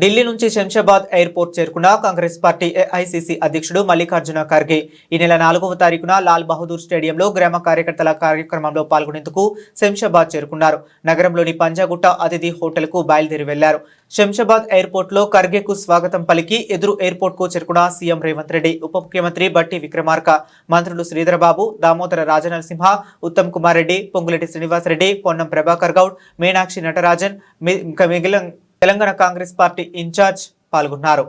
ఢిల్లీ నుంచి శంషాబాద్ ఎయిర్పోర్ట్ చేరుకున్న Congress party AICC అధ్యక్షుడు మల్లికార్జున ఖర్గే ఈ నెల నాలుగవ తారీఖున లాల్ బహదూర్ స్టేడియంలో గ్రామ కార్యకర్తల కార్యక్రమంలో పాల్గొనేందుకు శంషాబాద్ చేరుకున్నారు. నగరంలోని పంజాగుట్ట అతిథి హోటల్కు బయలుదేరి వెళ్ళారు. శంషాబాద్ ఎయిర్పోర్ట్లో ఖర్గేకు స్వాగతం పలికి ఎదురు ఎయిర్పోర్ట్కు చేరుకున్న సీఎం రేవంత్ రెడ్డి ఉప ముఖ్యమంత్రి బట్టి విక్రమార్క మంత్రులు శ్రీధరబాబు దామోదర రాజనరసింహ ఉత్తమ్ కుమార్ రెడ్డి పొంగులేటి శ్రీనివాసరెడ్డి పొన్నం ప్రభాకర్ గౌడ్ మీనాక్షి నటరాజన్ మిగిలిన తెలంగాణ కాంగ్రెస్ పార్టీ ఇన్ఛార్జ్ పాల్గొన్నారు.